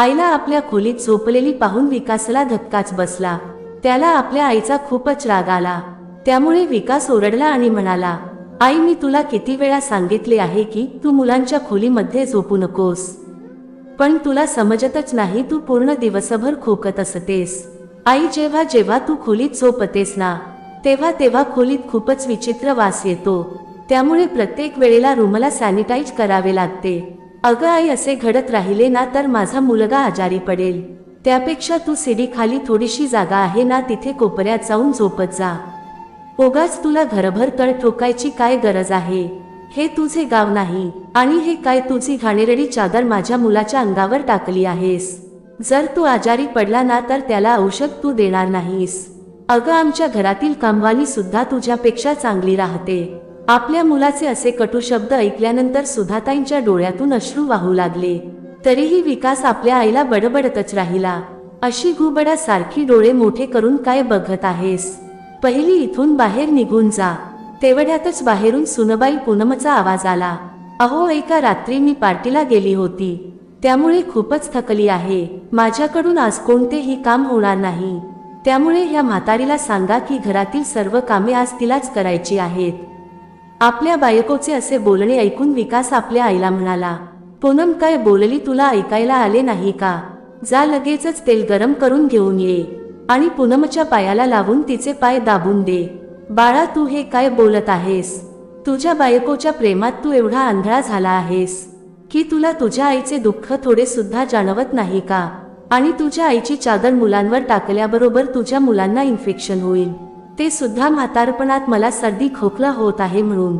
आईला आपल्या खोलीत झोपलेली पाहून विकासला धक्काच बसला. त्याला आपल्या आईचा खूपच राग आला. त्यामुळे विकास ओरडला आणि म्हणाला आई मी तुला किती वेळा सांगितले आहे की तू मुलांच्या खोलीमध्ये झोपू नकोस. पण तुला समजतच नाही तू पूर्ण दिवसभर खोकत असतेस. आई जेव्हा जेव्हा तू खोलीत झोपतेस ना तेव्हा तेव्हा खोलीत खूपच विचित्र वास येतो. त्यामुळे प्रत्येक वेळेला रूमला सॅनिटाईज करावे लागते. अगं आई असे घडत राहिले ना तर माझा मुलगा आजारी पडेल. त्यापेक्षा तू सिडी खाली थोडीशी जागा आहे ना तिथे कोपऱ्यात जाऊन झोपत जा. ओगाच तुला घरभर तळ ठोकायची काय गरज आहे? हे तुझे गाव नाही आणि हे काय तुझी घाणेरडी चादर माझ्या मुलाच्या अंगावर टाकली आहेस? जर तू आजारी पडला ना तर त्याला औषध तू देणार नाहीस. अगं आमच्या घरातील कामवाली सुद्धा तुझ्यापेक्षा चांगली राहते. आपल्या मुलाचे असे कटू शब्द ऐकल्यानंतर सुधाताईंच्या डोळ्यातून अश्रू वाहू लागले. तरीही विकास आपल्या आईला बडबडतच राहिला. अशी घुबडासारखी डोळे मोठे करून काय बघत आहेस? पहिली इथून बाहेर निघून जा. तेवढ्यातच बाहेरून सुनबाई पूनमचा आवाज आला. अहो एका रात्री मी पार्टीला गेली होती. त्यामुळे खूपच थकली आहे. माझ्याकडून आज कोणतेही काम होणार नाही. त्यामुळे ह्या म्हातारीला सांगा की घरातील सर्व कामे आज तिलाच करायची आहेत. आपल्या बायकोचे असे बोलणे ऐकून विकास आपल्या आईला म्हणाला पूनम काय बोलली तुला ऐकायला आले नाही का? जा लगेचच तेल गरम करून घेऊन ये आणि पूनमच्या पायाला लावून तिचे पाय दाबून दे. बाळा तू हे काय बोलत आहेस? तुझ्या बायकोच्या प्रेमात तू एवढा आंधळा झाला आहेस की तुला तुझ्या आईचे दुःख थोडे सुद्धा जाणवत नाही का? आणि तुझ्या आईची चादर मुलांवर टाकल्याबरोबर तुझ्या मुलांना इन्फेक्शन होईल. ते सुद्धा म्हातारपणात मला सर्दी खोकला होत आहे म्हणून.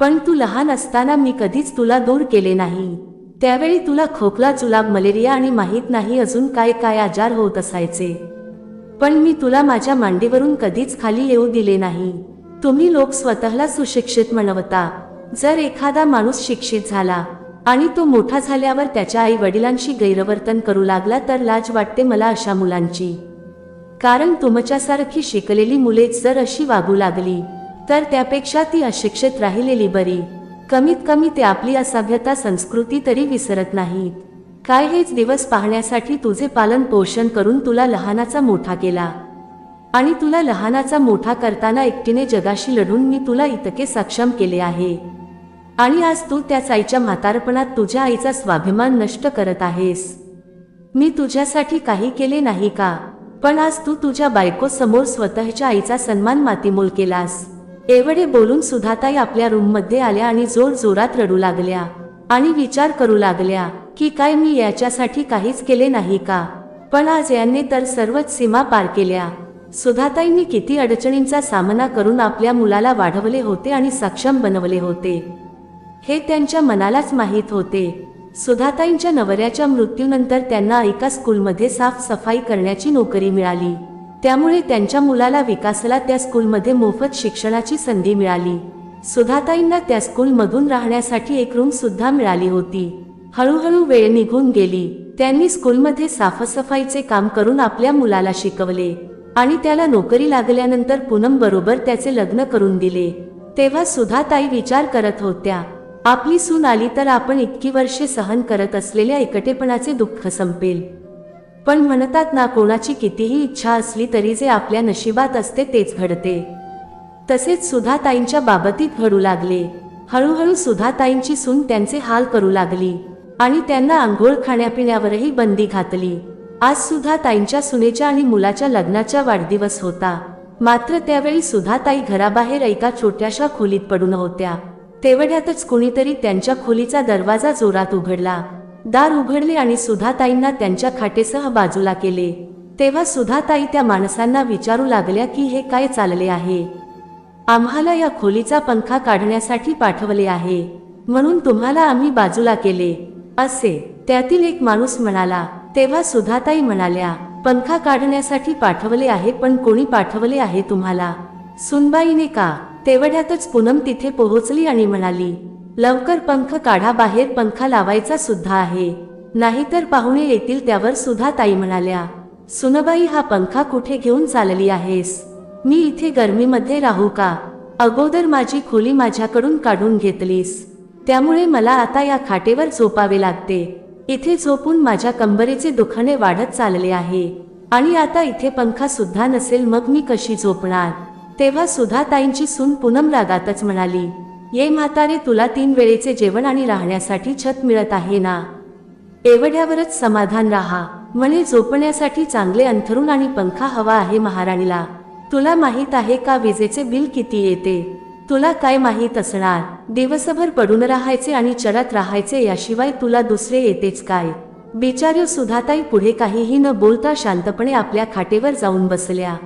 पण तू लहान असताना मी कधीच तुला दूर केले नाही. त्यावेळी तुला खोकला जुलाब मलेरिया आणि माहीत नाही अजून काय काय आजार होत असायचे. पण मी तुला माझ्या मांडीवरून कधीच खाली येऊ दिले नाही. तुम्ही लोक स्वतःला सुशिक्षित म्हणवता. जर एखादा माणूस शिक्षित झाला आणि तो मोठा झाल्यावर त्याच्या आई वडिलांशी गैरवर्तन करू लागला तर लाज वाटते मला अशा मुलांची. कारण तुमच्यासारखी शिकलेली मुलेच जर अशी वागू लागली तर त्यापेक्षा ती अशिक्षित राहिलेली बरी. कमीत कमी ते आपली असभ्यता संस्कृती तरी विसरत नाहीत. काय हेच दिवस पाहण्यासाठी तुझे पालन पोषण करून तुला लहानाचा मोठा केला. आणि तुला लहानाचा मोठा करताना एकटीने जगाशी लढून मी तुला इतके सक्षम केले आहे. आणि आज तू त्याच आईच्या म्हातारपणात तुझ्या आईचा स्वाभिमान नष्ट करत आहेस. मी तुझ्यासाठी काही केले नाही का? पण आज तू तुझ्या बायको समोर स्वतःच्या आईचा सन्मान मातीमोल केलास. एवढे बोलून सुधाताई आपल्या रूममध्ये आल्या आणि जोर जोरात रडू लागल्या. आणि विचार करू लागल्या की काय मी याच्यासाठी काहीच केले नाही का? पण आज यांनी तर सर्वच सीमा पार केल्या. सुधाताईंनी किती अडचणींचा सामना करून आपल्या मुलाला वाढवले होते आणि सक्षम बनवले होते. हे त्यांच्या मनालाच माहीत होते. सुधाताईंच्या नवऱ्याच्या मृत्यूनंतर त्यांना एका स्कूलमध्ये साफसफाई करण्याची नोकरी मिळाली. त्यामुळे त्यांच्या मुलाला विकासला त्या स्कूलमध्ये मोफत शिक्षणाची संधी मिळाली. सुधाताईंना त्या स्कूलमधून राहण्यासाठी एक रूम सुद्धा मिळाली होती. हळूहळू वेळ निघून गेली. त्यांनी स्कूलमध्ये साफसफाईचे काम करून आपल्या मुलाला शिकवले आणि त्याला नोकरी लागल्यानंतर पूनम बरोबर त्याचे लग्न करून दिले. तेव्हा सुधाताई विचार करत होत्या आपली सून आली तर आपण इतकी वर्षे सहन करत असलेल्या एकटेपणाचे दुःख संपेल. पण म्हणतात ना कोणाची कितीही इच्छा असली तरी जे आपल्या नशिबात असते तेच घडते. तसेच सुधाताईंच्या बाबतीत घडू लागले. हळूहळू सुधाताईंची सून त्यांचे हाल करू लागली आणि त्यांना आंघोळ खाण्यापिण्यावरही बंदी घातली. आज सुद्धा ताईंच्या सुनेच्या आणि मुलाच्या लग्नाचा वाढदिवस होता. मात्र त्यावेळी सुधाताई घराबाहेर एका छोट्याशा खोलीत पडून होत्या. तेवढ्यातच कुणीतरी त्यांच्या खोलीचा दरवाजा जोरात उघडला. दार उघडले आणि सुधाताईंना त्यांच्या खाटेसह बाजूला केले. तेव्हा सुधाताई त्या माणसांना विचारू लागल्या की हे काय चालले आहे? आम्हाला या खोलीचा पंखा काढण्यासाठी पाठवले आहे. म्हणून तुम्हाला आम्ही बाजूला केले. असे त्यातील एक माणूस म्हणाला. तेव्हा सुधाताई म्हणाल्या पंखा काढण्यासाठी पाठवले आहे पण कोणी पाठवले आहे तुम्हाला? सुनबाईने का? तेवढ्यातच पूनम तिथे पोहोचली आणि म्हणाली लवकर पंख काढा बाहेर पंखा लावायचा सुद्धा आहे. नाहीतर पाहुणे येतील त्यावर सुद्धा ताई म्हणाल्या सुनबाई हा पंखा कुठे घेऊन चालली आहेस? मी इथे गर्मीमध्ये राहू का? अगोदर माझी खोली माझ्याकडून काढून घेतलीस. त्यामुळे मला आता या खाटेवर झोपावे लागते. इथे झोपून माझ्या कंबरेचे दुखणे वाढत चालले आहे. आणि आता इथे पंखा सुद्धा नसेल मग मी कशी झोपणार? तेव्हा सुधाताईंची सून पूनम रागातच म्हणाली ये म्हातारे तुला तीन वेळेचे जेवण आणि राहण्यासाठी छत मिळत आहे ना? एवढ्यावरच समाधान राहा. म्हणे झोपण्यासाठी चांगले अंथरून आणि पंखा हवा आहे महाराणीला. तुला माहीत आहे का विजेचे बिल किती येते? तुला काय माहीत असणार? दिवसभर पडून राहायचे आणि चरत राहायचे याशिवाय तुला दुसरे येतेच काय? बिचार्यो सुधाताई पुढे काहीही न बोलता शांतपणे आपल्या खाटेवर जाऊन बसल्या.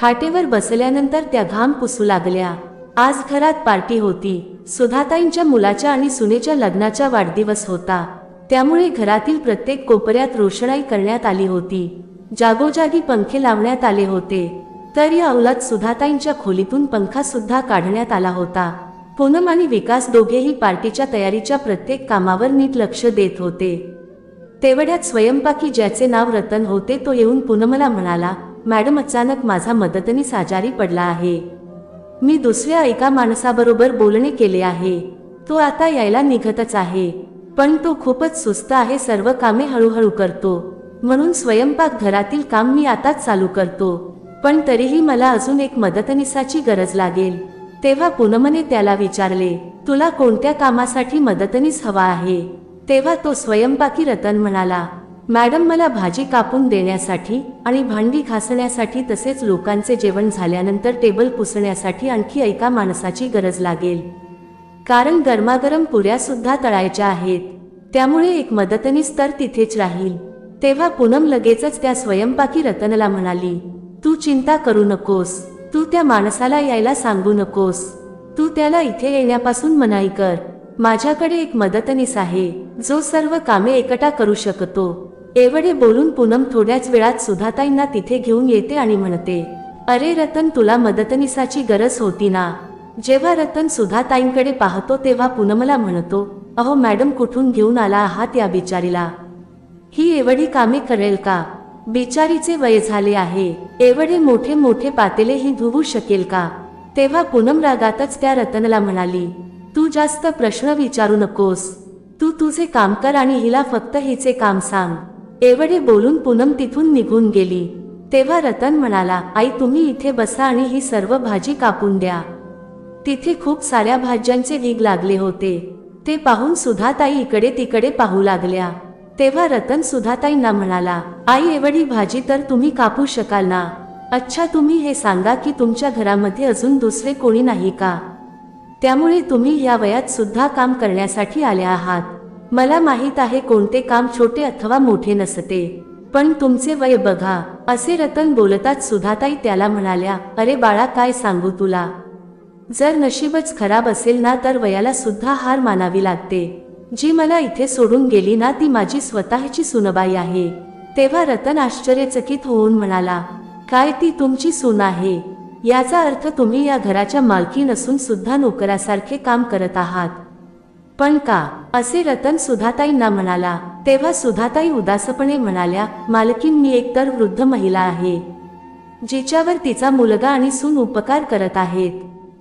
खाटेवर बसल्यानंतर त्या घाम पुसू लागल्या. आज घरात पार्टी होती. सुधाताईंच्या मुलाच्या आणि सुनेच्या लग्नाचा वाढदिवस होता. त्यामुळे घरातील प्रत्येक कोपऱ्यात रोषणाई करण्यात आली होती. जागोजागी पंखे लावण्यात आले होते. तर या अवलात सुधाताईंच्या खोलीतून पंखा सुद्धा काढण्यात आला होता. पूनम आणि विकास दोघेही पार्टीच्या तयारीच्या प्रत्येक कामावर नीट लक्ष देत होते. तेवढ्यात स्वयंपाकी ज्याचे नाव रतन होते तो येऊन पूनमला म्हणाला मॅडम अचानक माझा मदतनीस आजारी पडला आहे. मी दुसऱ्या एका माणसाबरोबर बोलणे केले आहे. तो आता यायला निघतच आहे. पण तो खूपच सुस्त आहे सर्व कामे हळूहळू करतो. म्हणून स्वयंपाक घरातील काम मी आताच चालू करतो. पण तरीही मला अजून एक मदतनीसाची गरज लागेल. तेव्हा पूनमने त्याला विचारले तुला कोणत्या कामासाठी मदतनीस हवा आहे? तेव्हा तो स्वयंपाकी रतन म्हणाला मॅडम मला भाजी कापून देण्यासाठी आणि भांडी घासण्यासाठी तसेच लोकांचे जेवण झाल्यानंतर टेबल पुसण्यासाठी आणखी एका माणसाची गरज लागेल. कारण गरमागरम पुऱ्यासुद्धा तळायच्या आहेत. त्यामुळे एक मदतनीस तर तिथेच राहील. तेव्हा पूनम लगेचच त्या स्वयंपाकी रतनला म्हणाली तू चिंता करू नकोस. तू त्या माणसाला यायला सांगू नकोस. तू त्याला इथे येण्यापासून मनाई कर. माझ्याकडे एक मदतनीस आहे जो सर्व कामे एकटा करू शकतो. एवढे बोलून पूनम थोड्याच वेळात सुधाताईंना तिथे घेऊन येते आणि म्हणते अरे रतन तुला मदतनीसाची गरज होती ना? जेव्हा रतन सुधाताईंकडे पाहतो तेव्हा पूनमला म्हणतो अहो मॅडम कुठून घेऊन आला आहात या बिचारीला? ही एवढी कामे करेल का? बिचारीचे वय झाले आहे एवढे मोठे मोठे पातेले ही धुवू शकेल का? तेव्हा पूनम रागातच त्या रतनला म्हणाली तू जास्त प्रश्न विचारू नकोस. तू तुझे काम कर आणि हिला फक्त हिचे काम सांग. एवढे बोलून पूनम तिथून निघून गेली. तेव्हा रतन म्हणाला आई तुम्ही इथे बसा आणि ही सर्व भाजी कापून द्या. तिथे खूप साऱ्या भाज्यांचे वीग लागले होते. ते पाहून सुधाताई इकडे तिकडे पाहू लागल्या. तेव्हा रतन सुधाताईंना म्हणाला आई एवढी भाजी तर तुम्ही कापू शकाल ना? अच्छा तुम्ही हे सांगा की तुमच्या घरामध्ये अजून दुसरे कोणी नाही का? त्यामुळे तुम्ही या वयात सुद्धा काम करण्यासाठी आल्या आहात. मला माहीत आहे कोणते काम छोटे अथवा मोठे नसते. पण तुमचे वय बघा असे रतन बोलताच सुधाताई त्याला म्हणाल्या अरे बाळा काय सांगू तुला? जर नशीबच खराब असेल ना तर वयाला सुद्धा हार मानावी लागते. जी मला इथे सोडून गेली ना ती माझी स्वतःची सुनबाई आहे. तेव्हा रतन आश्चर्यचकित होऊन म्हणाला काय ती तुमची सून आहे? याचा अर्थ तुम्ही या घराच्या मालकी नसून सुद्धा नोकरासारखे काम करत आहात. पण का? असे रतन सुधाताईंना म्हणाला. तेव्हा सुधाताई उदासपणे म्हणाल्या मालकीन मी एकतर वृद्ध महिला आहे. जिच्यावर तिचा मुलगा आणि सून उपकार करत आहेत.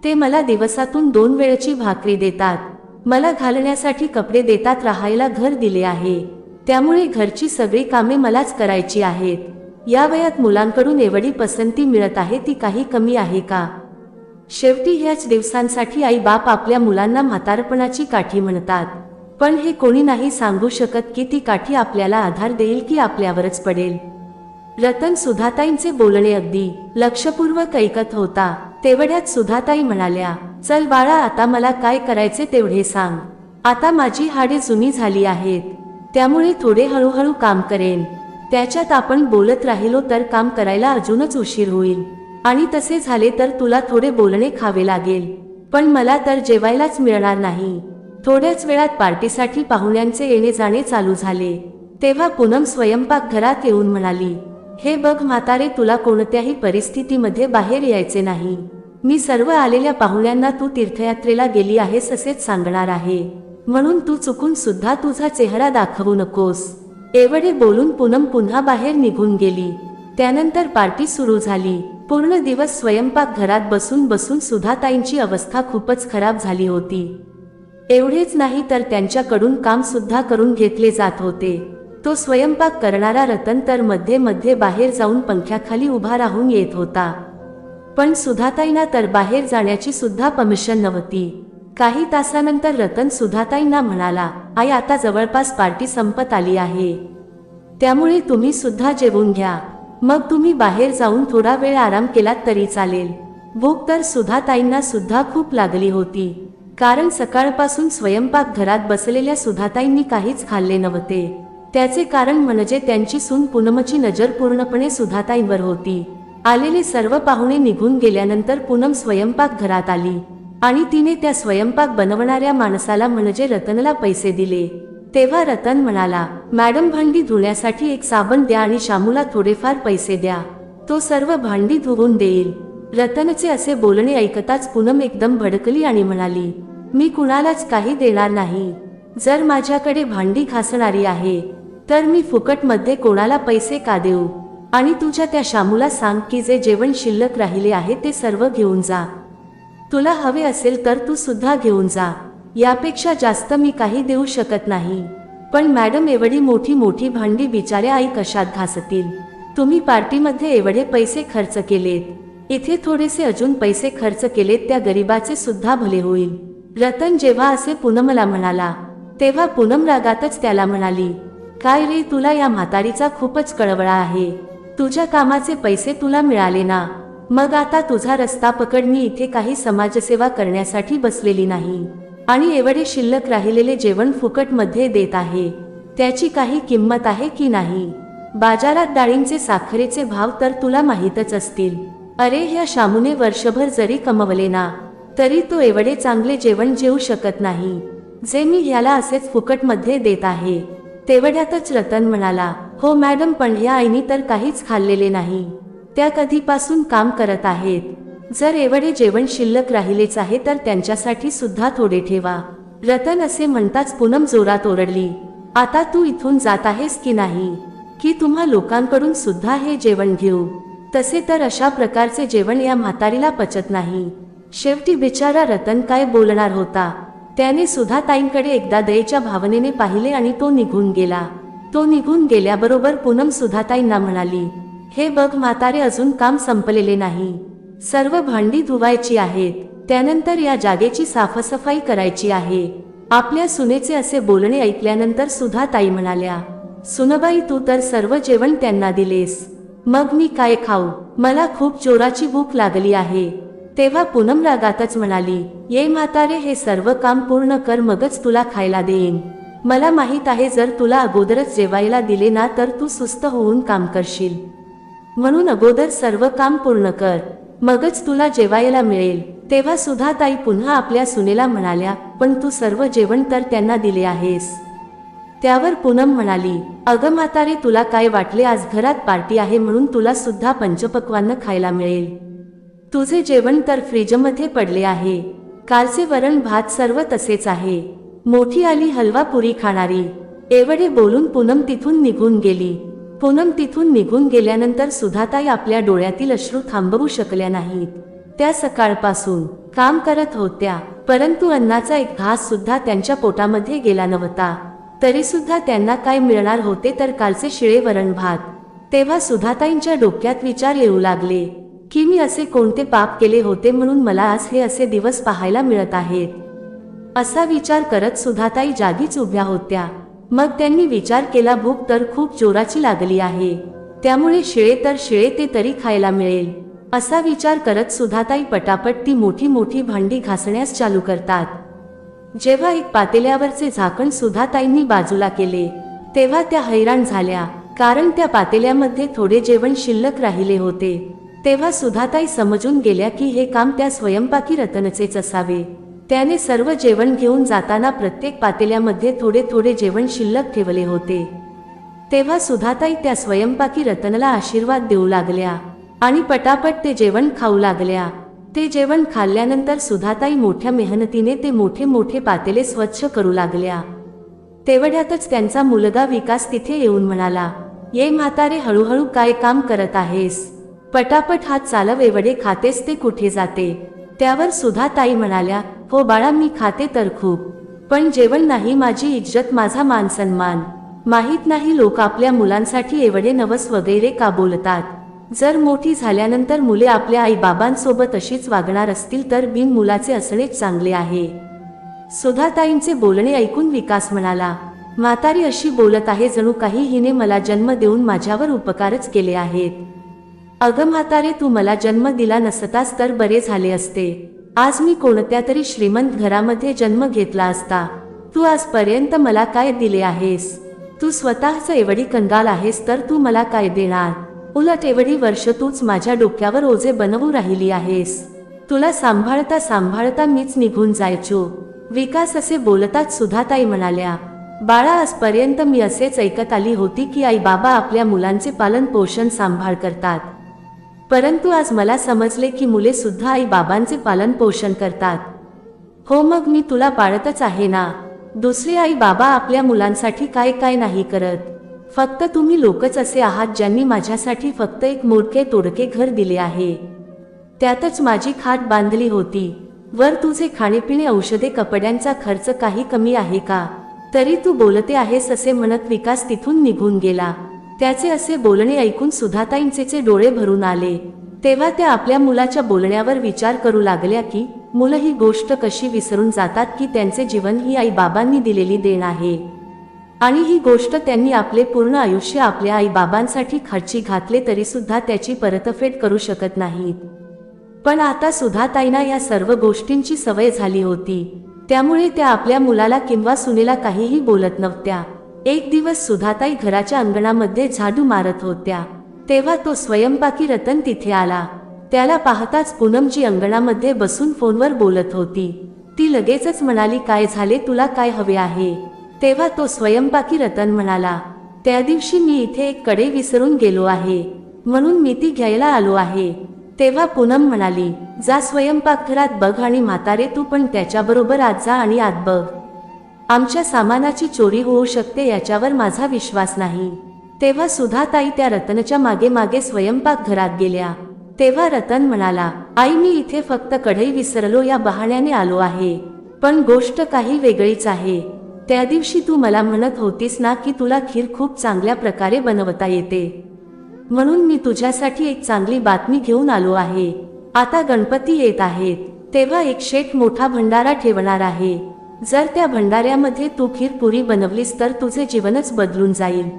ते मला दिवसातून दोन वेळची भाकरी देतात. मला घालण्यासाठी कपडे देतात राहायला घर दिले आहे. त्यामुळे घरची सगळी कामे मलाच करायची आहेत. या वयात मुलांकडून एवढी पसंती मिळत आहे ती काही कमी आहे का? शेवटी ह्याच दिवसांसाठी आई बाप आपल्या मुलांना म्हातारपणाची काठी म्हणतात. पण हे कोणी नाही सांगू शकत की ती काठी आपल्याला आधार देईल की आपल्यावरच पडेल. रतन सुधाताईंचे बोलणे अगदी लक्षपूर्वक ऐकत होता. तेवढ्यात सुधाताई म्हणाल्या चल बाळा आता मला काय करायचे तेवढे सांग. आता माझी हाडे जुनी झाली आहेत. त्यामुळे थोडे हळूहळू काम करेन. त्याच्यात आपण बोलत राहिलो तर काम करायला अजूनच उशीर होईल. आणि तसे झाले तर तुला थोडे बोलणे खावे लागेल. पण मला तर जेवायलाच मिळणार नाही. थोड्याच वेळात पार्टीसाठी पाहुण्यांचे येणे जाणे चालू झाले. तेव्हा पूनम स्वयंपाक घरात येऊन म्हणाली हे बघ म्हातारे तुला कोणत्याही परिस्थितीमध्ये बाहेर यायचे नाही. मी सर्व आलेल्या पाहुण्यांना तू तीर्थयात्रेला गेली आहेस असेच सांगणार आहे. म्हणून तू चुकून सुद्धा तुझा चेहरा दाखवू नकोस. एवढे बोलून पूनम पुन्हा बाहेर निघून गेली. त्यानंतर पार्टी सुरू झाली. पूर्ण दिवस स्वयंपाक घरात बसून बसून सुधाताईंची अवस्था खूपच खराब झाली होती. एवढेच नाही तर त्यांच्याकडून काम सुद्धा करून घेतले जात होते. तो स्वयंपाक करणारा रतन तर मध्ये मध्ये बाहेर जाऊन पंख्याखाली उभा राहून येत होता. पण सुधाताईंना तर बाहेर जाण्याची सुद्धा परमिशन नव्हती. काही तासानंतर रतन सुधाताईंना म्हणाला आई आता जवळपास पार्टी संपत आली आहे. त्यामुळे तुम्ही सुद्धा जेवून घ्या. मग तुम्ही बाहेर जाऊन थोडा वेळ आराम केलात तरी चालेल. भूक तर सुधाताईंना सुद्धा खूप लागली होती. कारण सकाळपासून स्वयंपाक घरात बसलेल्या सुधाताईंनी काहीच खाल्ले नव्हते. त्याचे कारण म्हणजे त्यांची सून पूनमची नजर पूर्णपणे सुधाताईंवर होती. आलेले सर्व पाहुणे निघून गेल्यानंतर पूनम स्वयंपाक घरात आली. आणि तिने त्या स्वयंपाक बनवणाऱ्या माणसाला म्हणजे रतनला पैसे दिले. तेव्हा रतन म्हणाला मॅडम भांडी धुण्यासाठी एक साबण द्या आणि शामूला थोडेफार पैसे द्या. तो सर्व भांडी धुवून देईल. रतनचे असे बोलणे ऐकताच पूनम एकदम भडकली आणि म्हणाली मी कुणालाच काही देणार नाही. जर माझ्याकडे भांडी घासणारी आहे तर मी फुकटमध्ये कोणाला पैसे का देऊ? आणि तुझ्या त्या शामूला सांग की जे जेवण शिल्लक राहिले आहे ते सर्व घेऊन जा. तुला हवे असेल तर तू सुद्धा घेऊन जा. यापेक्षा जास्त मी काही देऊ शकत नाही. पण मॅडम एवढी मोठी मोठी भांडी बिचारे आई कशात घासतील? तुम्ही पार्टीमध्ये एवढे पैसे खर्च केलेत. इथे थोडेसे अजून पैसे खर्च केलेत त्या गरिबाचे सुद्धा भले होईल. रतन जेव्हा असे पूनमला म्हणाला तेव्हा पूनम रागातच त्याला म्हणाली काय रे तुला या म्हातारीचा खूपच कळवळा आहे. तुझ्या कामाचे पैसे तुला मिळाले ना. मग आता तुझा रस्ता पकड मी इथे काही समाजसेवा करण्यासाठी बसलेली नाही. आणि एवढे शिल्लक राहिलेले जेवण फुकटमध्ये देत आहे. त्याची काही किंमत आहे की नाही? बाजारात डाळींचे साखरेचे भाव तर तुला माहीतच असतील. अरे ह्या शामूने वर्षभर जरी कमवले ना तरी तो एवढे चांगले जेवण जेवू शकत नाही. जे मी ह्याला असेच फुकटमध्ये देत आहे. तेवढ्यातच रतन म्हणाला हो मॅडम पण ह्या आईनी तर काहीच खाल्लेले नाही. त्या कधीपासून काम करत आहेत. जर एवढे जेवण शिल्लक राहिलेच आहे तर त्यांच्यासाठी सुद्धा थोडे ठेवा. रतन असे म्हणताच पूनम जोरात ओरडली आता तू इथून जात आहेस की नाही? की तुम्हा लोकांकडून सुद्धा हे जेवण घेऊ? तसे तर अशा प्रकारचे जेवण या म्हातारीला पचत नाही. शेवटी बिचारा रतन काय बोलणार होता? त्याने सुधा ताईंकडे एकदा दयेच्या भावनेने पाहिले आणि तो निघून गेला. तो निघून गेल्याबरोबर पूनम सुधाताईंना म्हणाली हे बघ म्हातारे अजून काम संपलेले नाही. सर्व भांडी धुवायची आहेत. त्यानंतर या जागेची साफसफाई करायची आहे. आपल्या सुनेचे असे बोलणे ऐकल्यानंतर सुधा ताई म्हणाल्या सुनबाई तू तर सर्व जेवण त्यांना दिलेस. मग मी काय खाऊ? मला खूप जोराची भूक लागली आहे. तेव्हा पूनम रागातच म्हणाली ये म्हातारे हे सर्व काम पूर्ण कर मगच तुला खायला देईन. मला माहीत आहे जर तुला अगोदरच जेवायला दिले ना तर तू सुस्त होऊन काम करशील. म्हणून अगोदर सर्व काम पूर्ण कर. मगच तुला जेवायला मिळेल. तेव्हा सुधा ताई पुन्हा आपल्या सुनेला म्हणाल्या पण तू सर्व जेवण तर त्यांना दिले आहेस. त्यावर पूनम म्हणाली अगं म्हातारे तुला काय वाटले आज घरात पार्टी आहे म्हणून तुला सुद्धा पंचपक्वान्न खायला मिळेल. तुझे जेवण तर फ्रीजमध्ये पडले आहे. कालचे वरण भात सर्व तसेच आहे. मोठी आली हलवा पुरी खाणारी. एवढे बोलून पूनम तिथून निघून गेली. पूनम तिथून निघून गेल्यानंतर सुधाताई आपल्या डोळ्यातील अश्रू थांबवू शकल्या नाहीत. त्या सकाळपासून काम करत होत्या परंतु अन्नाचा एक घास सुद्धा त्यांच्या पोटामध्ये गेला नव्हता. तरी सुद्धा त्यांना काय मिळणार होते तर कालचे शिळे वरण भात. तेव्हा सुधाताईंच्या डोक्यात विचार येऊ लागले की मी असे कोणते पाप केले होते म्हणून मला आज हे असे दिवस पाहायला मिळत आहेत? असा विचार करत सुधाताई जागीच उभ्या होत्या. मग त्यांनी विचार केला भूक तर खूप जोराची लागली आहे. त्यामुळे शिळे तर शिळे ते तरी खायला मिळेल. असा विचार करत सुधाताई पटापट ती मोठी मोठी भांडी घासण्यास चालू करतात. जेव्हा एक पातेल्यावरचे झाकण सुधाताईंनी बाजूला केले तेव्हा त्या हैराण झाल्या कारण त्या पातेल्यामध्ये थोडे जेवण शिल्लक राहिले होते. तेव्हा सुधाताई समजून गेल्या की हे काम त्या स्वयंपाकी रतनचेच असावे. त्याने सर्व जेवण घेऊन जाताना प्रत्येक पातेल्यामध्ये थोडे थोडे जेवण शिल्लक ठेवले होते. तेव्हा सुधाताई त्या स्वयंपाकी रतनला आशीर्वाद देऊ लागल्या आणि पटापट ते जेवण खाऊ लागल्या. ते जेवण खाल्ल्यानंतर सुधाताई मोठ्या मेहनतीने ते मोठे मोठे पातेले स्वच्छ करू लागल्या. तेवढ्यातच त्यांचा मुलगा विकास तिथे येऊन म्हणाला ये म्हातारे हळूहळू काय काम करत आहेस? पटापट हात चालव एवढे खातेस ते कुठे जाते? त्यावर सुधाताई म्हणाल्या हो बाळा मी खाते तर खूप. पण जेवण नाही माझी इज्जत माझा मान सन्मान. माहीत नाही लोक आपल्या मुलांसाठी एवढे नवस वगैरे का बोलतात. जर मोठी झाल्यानंतर मुले आपल्या आई बाबांसोबत अशीच वागणार असतील तर बिन मुलाचे असणेच चांगले आहे. सुधाताईंचे बोलणे ऐकून विकास म्हणाला म्हातारी अशी बोलत आहे जणू काही हिने मला जन्म देऊन माझ्यावर उपकारच केले आहेत. अगं म्हातारे तू मला जन्म दिला नसतास तर बरे झाले असते. आज मी कोणत्या तरी श्रीमंत घरामध्ये जन्म घेतला असता. तू आजपर्यंत मला काय दिले आहेस? तू स्वतःच एवढी कंगाल आहेस तर तू मला काय देणार? उलट एवढी वर्ष तूच माझ्या डोक्यावर ओझे बनवू राहिली आहेस. तुला सांभाळता सांभाळता मीच निघून जायचो. विकास असे बोलताच सुधाताई म्हणाल्या. बाळा आजपर्यंत मी असेच ऐकत आली होती की आई बाबा आपल्या मुलांचे पालन पोषण सांभाळ करतात. परंतु आज मला समजले की मुले सुद्धा आई बाबांचे पालन पोषण करतात. हो मग मी तुला पाळतच आहे ना? दुसरे आई बाबा आपल्या मुलांसाठी काय काय नाही करत. फक्त तुम्ही लोकच असे आहात ज्यांनी माझ्यासाठी फक्त एक मोडके तोडके घर दिले आहे. त्यातच माझी खाट बांधली होती. वर तुझे खाणेपिणे औषधे कपड्यांचा खर्च काही कमी आहे का? तरी तू बोलते आहेस असे म्हणत विकास तिथून निघून गेला. त्याचे असे बोलणे ऐकून सुधाताईंचे डोळे भरून आले. तेव्हा त्या आपल्या मुलाच्या बोलण्यावर विचार करू लागल्या की मुलं ही गोष्ट कशी विसरून जातात की त्यांचे जीवन ही आई बाबांनी दिलेली देण आहे. आणि ही गोष्ट त्यांनी आपले पूर्ण आयुष्य आपल्या आई बाबांसाठी खर्ची घातले तरी सुद्धा त्याची परतफेड करू शकत नाहीत. पण आता सुधाताईंना या सर्व गोष्टींची सवय झाली होती. त्यामुळे त्या आपल्या मुलाला किंवा सुनेला काहीही बोलत नव्हत्या. एक दिवस सुधाताई घराच्या अंगणामध्ये झाडू मारत होत्या. तेव्हा तो स्वयंपाकी रतन तिथे आला. त्याला पाहताच पूनमजी अंगणामध्ये बसून फोनवर बोलत होती. ती लगेचच म्हणाली काय झाले? तुला काय हवे आहे? तेव्हा तो स्वयंपाकी रतन म्हणाला त्या दिवशी मी इथे एक कडे विसरून गेलो आहे. म्हणून मी ती घ्यायला आलो आहे. तेव्हा पूनम म्हणाली जा स्वयंपाकघरात बघ आणि म्हातारे तू पण त्याच्याबरोबर आज जा आणि आत बघ. आमच्या सामानाची चोरी होऊ शकते याच्यावर माझा विश्वास नाही. तेव्हा सुधाताई त्या रतनच्या मागे मागे स्वयंपाक घरात गेल्या. तेव्हा रतन म्हणाला आई मी इथे फक्त कढई विसरलो या बहाण्याने आलो आहे. पण गोष्ट काही वेगळीच आहे. त्या दिवशी तू मला म्हणत होतीस ना की तुला खीर खूप चांगल्या प्रकारे बनवता येते. म्हणून मी तुझ्यासाठी एक चांगली बातमी घेऊन आलो आहे. आता गणपती येत आहेत. तेव्हा एक शेठ मोठा भंडारा ठेवणार आहे. जर त्या भंडाऱ्यामध्ये तू खीरपुरी बनवलीस तर तुझे जीवनच बदलून जाईल.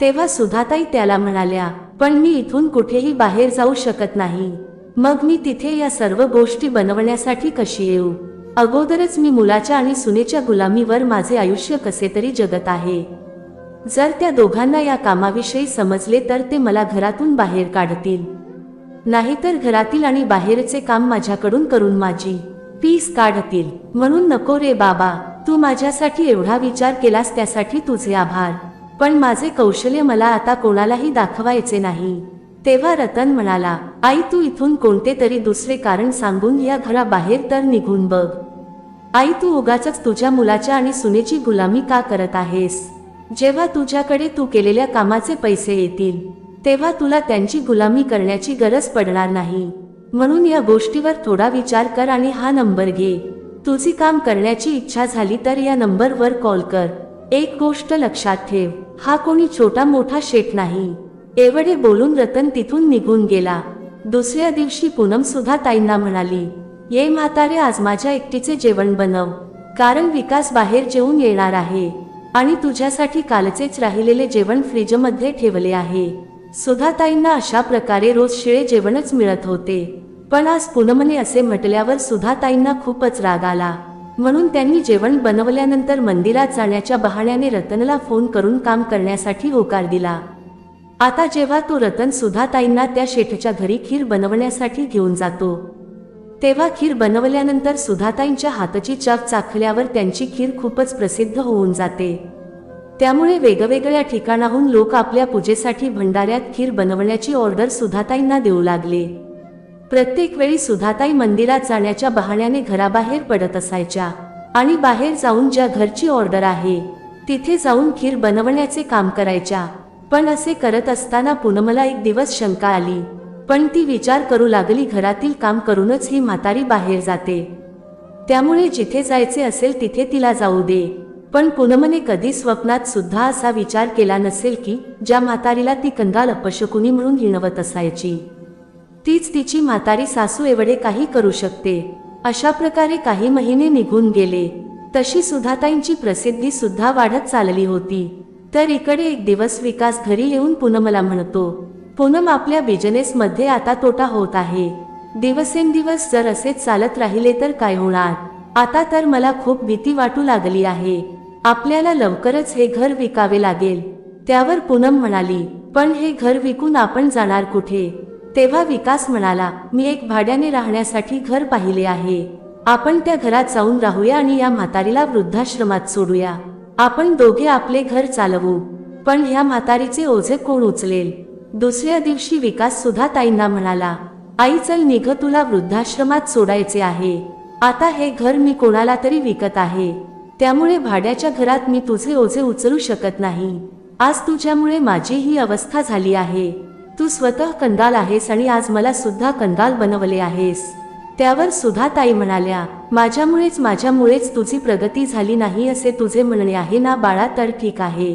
तेव्हा सुधाताई त्याला म्हणाल्या पण मी इथून कुठेही बाहेर जाऊ शकत नाही. मग मी तिथे या सर्व गोष्टी बनवण्यासाठी कशी येऊ? अगोदरच मी मुलाच्या आणि सुनेच्या गुलामीवर माझे आयुष्य कसे तरी जगत आहे. जर त्या दोघांना या कामाविषयी समजले तर ते मला घरातून बाहेर काढतील. नाहीतर घरातील आणि बाहेरचे काम माझ्याकडून करून माझी. पीस काढतील. म्हणून नको रे बाबा तू माझ्यासाठी एवढा विचार केलास त्यासाठी तुझे आभार. पण माझे कौशल्य मला आता कोणालाही दाखवायचे नाही. तेव्हा रतन म्हणाला आई तू इथून कोणते तरी दुसरे कारण सांगून या घराबाहेर तर निघून बघ. आई तू उगाच तुझ्या मुलाच्या आणि सुनेची गुलामी का करत आहेस? जेव्हा तुझ्याकडे तू केलेल्या कामाचे पैसे येतील तेव्हा तुला त्यांची गुलामी करण्याची गरज पडणार नाही. म्हणून या गोष्टीवर थोडा विचार कर आणि हा नंबर घे. तुझी काम करण्याची इच्छा झाली तर या नंबरवर कॉल कर. एक गोष्ट लक्षात ठेव हा कोणी छोटा मोठा शेट नाही. एवढे बोलून रतन तिथून निघून गेला. दुसऱ्या दिवशी पूनम सुद्धा ताईंना म्हणाली ये म्हातारे आज माझ्या एकटीचे जेवण बनव. कारण विकास बाहेर जेवून येणार आहे. आणि तुझ्यासाठी कालचेच राहिलेले जेवण फ्रीजमध्ये ठेवले आहे. सुधाताईंना अशा प्रकारे रोज शिळे जेवणच मिळत होते. पण आज पूनमने असे म्हटल्यावर सुधाताईंना खूपच राग आला. म्हणून त्यांनी जेवण बनवल्यानंतर मंदिरात जाण्याच्या बहाण्याने रतनला फोन करून काम करण्यासाठी होकार दिला. आता जेव्हा तो रतन सुधाताईंना त्या शेठच्या घरी खीर बनवण्यासाठी घेऊन जातो तेव्हा खीर बनवल्यानंतर सुधाताईंच्या हाताची चाप चाखल्यावर त्यांची खीर खूपच प्रसिद्ध होऊन जाते. त्यामुळे वेगवेगळ्या ठिकाणाहून लोक आपल्या पूजेसाठी भंडाऱ्यात खीर बनवण्याची ऑर्डर सुधाताईंना देऊ लागले. प्रत्येक वेळी सुधाताई मंदिरात जाण्याच्या बहाण्याने घराबाहेर पडत असायच्या. आणि बाहेर जाऊन ज्या घरची ऑर्डर आहे तिथे जाऊन खीर बनवण्याचे काम करायच्या. पण असे करत असताना पूनमला एक दिवस शंका आली. पण ती विचार करू लागली घरातील काम करूनच ही म्हातारी बाहेर जाते. त्यामुळे जिथे जायचे असेल तिथे तिला जाऊ दे पण पूनमने कधी स्वप्नात सुद्धा असा विचार केला नसेल की ज्या म्हातारीला ती कंगाल अपशकुनी म्हणून हिणवत असायची. तीच तिची म्हातारी सासू एवढे काही करू शकते. अशा प्रकारे काही महिने निघून गेले. तशी सुधाताईंची प्रसिद्धी सुद्धा वाढत चालली होती. तर इकडे एक दिवस विकास घरी येऊन पूनमला म्हणतो पूनम आपल्या बिझनेसमध्ये आता तोटा होत आहे. दिवसेंदिवस जर असेच चालत राहिले तर काय होणार? आता तर मला खूप भीती वाटू लागली आहे. आपल्याला लवकरच हे घर विकावे लागेल. त्यावर पूनम म्हणाली पण हे घर विकून आपण जाणार कुठे? तेव्हा विकास म्हणाला मी एक भाड्याने राहण्यासाठी घर पाहिले आहे. आपण त्या घरात जाऊन राहूया आणि या म्हातारीला वृद्धाश्रमात सोडूया. आपण दोघे आपले घर चालवू. पण ह्या म्हातारीचे ओझे कोण उचलेल? दुसऱ्या दिवशी विकास सुद्धा ताईंना म्हणाला आई चल निघ तुला वृद्धाश्रमात सोडायचे आहे. आता हे घर मी कोणाला तरी विकत आहे. त्यामुळे भाड्याच्या घरात मी तुझे ओझे उचलू शकत नाही. आज तुझ्यामुळे माझी ही अवस्था झाली आहे. तू स्वतः कंगाल आहेस आणि आज मला सुद्धा कंगाल बनवले आहेस. त्यावर सुधा ताई म्हणाल्या माझ्यामुळेच माझ्यामुळेच तुझी प्रगती झाली नाही असे तुझे म्हणणे आहे ना बाळा तर ठीक आहे.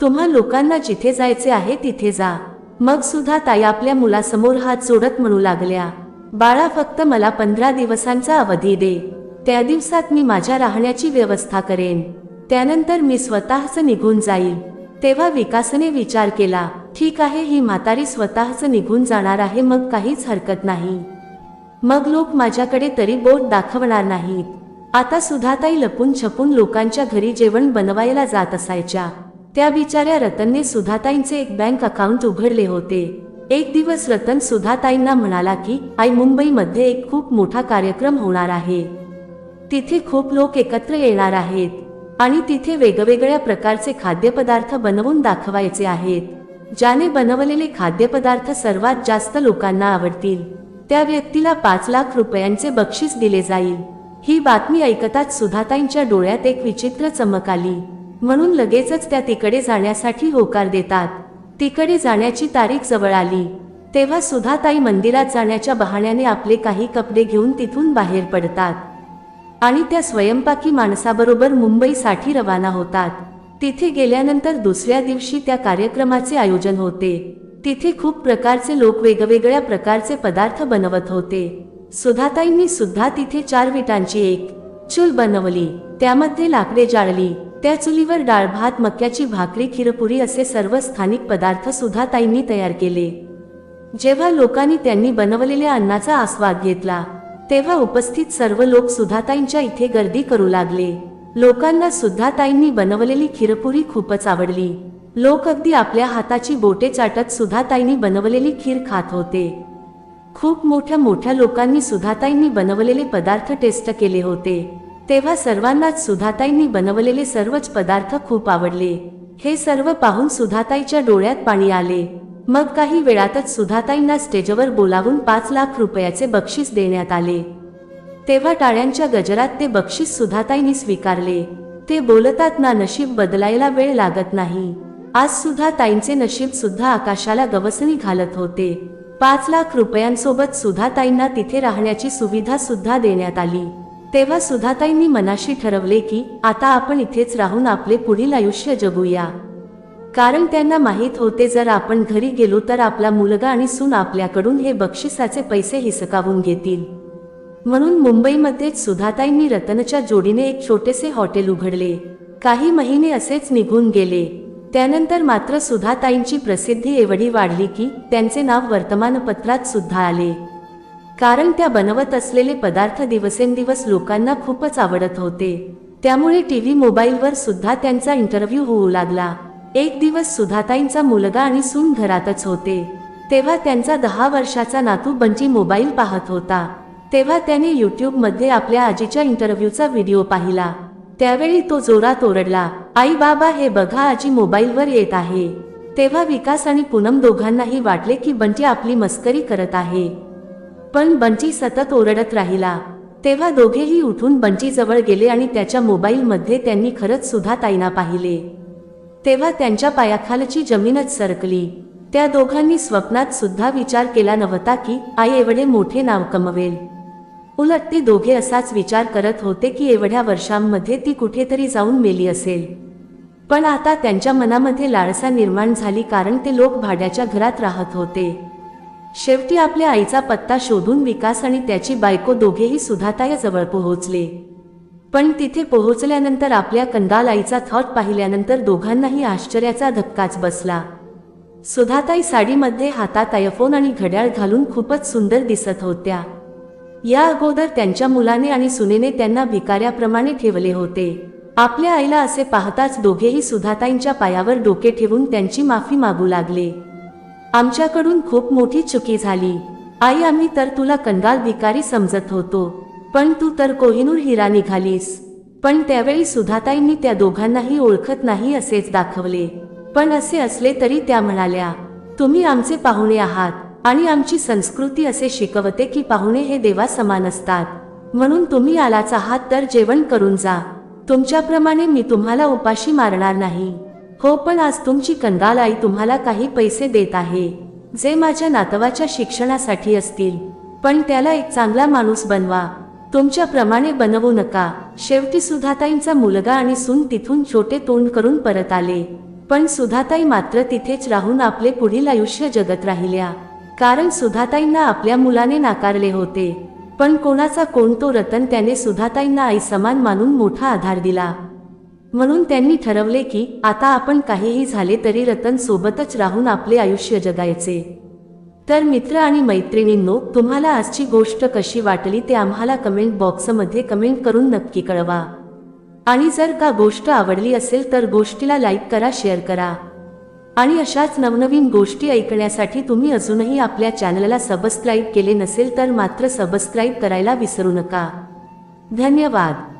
तुम्हा लोकांना जिथे जायचे आहे तिथे जा मग सुद्धा ताई आपल्या मुलासमोर हात जोडत म्हणू लागल्या बाळा फक्त मला पंधरा दिवसांचा अवधी दे. त्या दिवसात मी माझ्या राहण्याची व्यवस्था करेन. त्यानंतर मी स्वतःच निघून जाईल. तेव्हा विकासने विचार केला ठीक आहे ही म्हातारी स्वतःच निघून जाणार आहे मग काहीच हरकत नाही. मग लोक माझ्याकडे तरी बोट दाखवणार नाहीत. आता सुधाताई लपून छपून लोकांच्या घरी जेवण बनवायला जात असायच्या. त्या बिचाऱ्या रतनने सुधाताईंचे एक बँक अकाउंट उघडले होते. एक दिवस रतन सुधाताईंना म्हणाला की आई मुंबईमध्ये एक खूप मोठा कार्यक्रम होणार आहे. तिथे खूप लोक एकत्र येणार आहेत आणि तिथे वेगवेगळ्या प्रकारचे खाद्यपदार्थ बनवून दाखवायचे आहेत. ज्याने बनवलेले खाद्यपदार्थ सर्वात जास्त लोकांना आवडतील. त्या व्यक्तीला पाच लाख रुपयांचे बक्षीस दिले जाईल. ही बातमी ऐकताच सुधाताईंच्या डोळ्यात एक विचित्र चमक आली. म्हणून लगेचच त्या तिकडे जाण्यासाठी होकार देतात. तिकडे जाण्याची तारीख जवळ आली. तेव्हा सुधाताई मंदिरात जाण्याच्या बहाण्याने आपले काही कपडे घेऊन तिथून बाहेर पडतात. आणि त्या स्वयंपाकी माणसाबरोबर मुंबईसाठी रवाना होतात. तिथे गेल्यानंतर दुसऱ्या दिवशी त्या कार्यक्रमाचे आयोजन होते. तिथे खूप प्रकारचे लोक वेगवेगळ्या प्रकारचे पदार्थ बनवत होते. सुधाताईंनी सुद्धा तिथे चार विटांची एक चूल बनवली. त्यामध्ये लाकडे जाळली. त्या चुलीवर डाळ भात मक्याची भाकरी खिरपुरी असे सर्व स्थानिक पदार्थ सुधाताईंनी तयार केले. जेव्हा लोकांनी त्यांनी बनवलेल्या अन्नाचा आस्वाद घेतला तेव्हा उपस्थित सर्व लोक सुधाताईंच्या इथे गर्दी करू लागले. लोकांना सुधाताईंनी बनवलेली खीरपुरी खूपच आवडली. लोक अगदी आपल्या हाताची बोटे चाटत सुधाताईंनी बनवलेली खीर खात होते. खूप मोठ्या मोठ्या लोकांनी सुधाताईंनी बनवलेले पदार्थ टेस्ट केले होते. तेव्हा सर्वांनाच सुधाताईंनी बनवलेले सर्वच पदार्थ खूप आवडले. हे सर्व पाहून सुधाताईच्या डोळ्यात पाणी आले. मग काही वेळातच सुधाताईंना स्टेजवर बोलावून पाच लाख रुपयाचे बक्षीस देण्यात आले. तेव्हा टाळ्यांच्या गजरात ते बक्षीस सुधाताईंनी स्वीकारले. ते बोलतात ना नशीब बदलायला वेळ लागत नाही. आज सुद्धा ताईंचे नशीब सुद्धा आकाशाला गवसणी घालत होते. पाच लाख रुपयांसोबत सुधाताईंना तिथे राहण्याची सुविधा सुद्धा देण्यात आली. तेव्हा सुधाताईंनी मनाशी ठरवले की आता आपण इथेच राहून आपले पुढील आयुष्य जगूया. कारण त्यांना माहीत होते जर आपण घरी गेलो तर आपला मुलगा आणि सून आपल्याकडून हे बक्षिसाचे पैसे हिसकावून घेतील. म्हणून मुंबईमध्येच सुधाताईंनी रतनच्या जोडीने एक छोटेसे हॉटेल उघडले. काही महिने असेच निघून गेले. त्यानंतर मात्र सुधाताईंची प्रसिद्धी एवढी वाढली की त्यांचे नाव वर्तमानपत्रात सुद्धा आले. कारण त्या बनवत असलेले पदार्थ दिवसेंदिवस लोकांना खूपच आवडत होते. त्यामुळे टी व्ही मोबाईलवर सुद्धा त्यांचा इंटरव्ह्यू होऊ लागला. एक दिवस सुधाताईंचा मुलगा आणि सून घरातच होते. तेव्हा त्यांचा दहा वर्षाचा नातू बंची मोबाईल पाहत होता. तेव्हा त्याने यूट्यूबमध्ये आपल्या आजीच्या इंटरव्ह्यूचा व्हिडिओ पाहिला. त्यावेळी तो जोरात ओरडला आई बाबा हे बघा आजी मोबाईलवर येत आहे. तेव्हा विकास आणि पूनम दोघांनाही वाटले की बंटी आपली मस्करी करत आहे. पण बंटी सतत ओरडत राहिला. तेव्हा दोघेही उठून बंटीजवळ गेले आणि त्याच्या मोबाईलमध्ये त्यांनी खरंच सुद्धा ताईना पाहिले. तेव्हा त्यांच्या पायाखालची जमीनच सरकली. त्या दोघांनी स्वप्नात सुद्धा विचार केला नव्हता की आई एवढे मोठे नाव कमवेल. उलट ते दोघे असाच विचार करत होते की एवढ्या वर्षांमध्ये ती कुठेतरी जाऊन मेली असेल. पण आता त्यांच्या मनामध्ये लाळसा निर्माण झाली कारण ते लोक भाड्याच्या घरात राहत होते. शेवटी आपल्या आईचा पत्ता शोधून विकास आणि त्याची बायको दोघेही सुधातायाजवळ पोहोचले. पण तिथे पोहोचल्यानंतर आपल्या कंदाल आईचा थॉट पाहिल्यानंतर दोघांनाही आश्चर्याचा धक्काच बसला. सुधाताई साडीमध्ये हातात आयफोन आणि घड्याळ घालून खूपच सुंदर दिसत होत्या. या अगोदर त्यांच्या मुलाने आणि सुनेने त्यांना भिकाऱ्याप्रमाणे ठेवले होते. आपल्या आईला असे पाहताच दोघेही सुधाताईंच्या पायावर डोके ठेवून त्यांची माफी मागू लागले. आमच्याकडून खूप मोठी चुकी झाली. आई आम्ही तर तुला कंगाल भिकारी समजत होतो. पण तू तर कोहिनूर हिरा निघालीस. पण त्यावेळी सुधाताईंनी त्या दोघांनाही ओळखत नाही असेच दाखवले. पण असे असले तरी त्या म्हणाल्या तुम्ही आमचे पाहुणे आहात. आणि आमची संस्कृती असे शिकवते की पाहुणे हे देवा समान असतात. म्हणून तुम्ही आलाच आहात तर जेवण करून जा. तुमच्याप्रमाणे मी तुम्हाला उपाशी मारणार नाही. हो पण आज तुमची कंगाल आई तुम्हाला काही पैसे देत आहे जे माझ्या नातवाच्या शिक्षणासाठी असतील. पण त्याला एक चांगला माणूस बनवा. तुमच्याप्रमाणे बनवू नका. शेवटी सुधाताईंचा मुलगा आणि सून तिथून छोटे तोंड करून परत आले. पण सुधाताई मात्र तिथेच राहून आपले पुढील आयुष्य जगत राहिल्या. कारण सुधाताईंना आपल्या मुलाने नाकारले होते. पण कोणाचा कोण तो रतन त्याने सुधाताईंना आई समान मानून मोठा आधार दिला. म्हणून त्यांनी ठरवले की आता आपण काहीही झाले तरी रतन सोबतच राहून आपले आयुष्य जगायचे. तर मित्र आणि मैत्रिणींनो तुम्हाला आजची गोष्ट कशी वाटली ते आम्हाला कमेंट बॉक्समध्ये कमेंट करून नक्की कळवा. आणि जर का गोष्ट आवडली असेल तर गोष्टीला लाईक करा शेअर करा. आणि अशाच नवनवीन गोष्टी ऐकण्यासाठी तुम्ही अजूनही आपल्या चॅनलला सबस्क्राईब केले नसेल तर मात्र सबस्क्राईब करायला विसरू नका. धन्यवाद.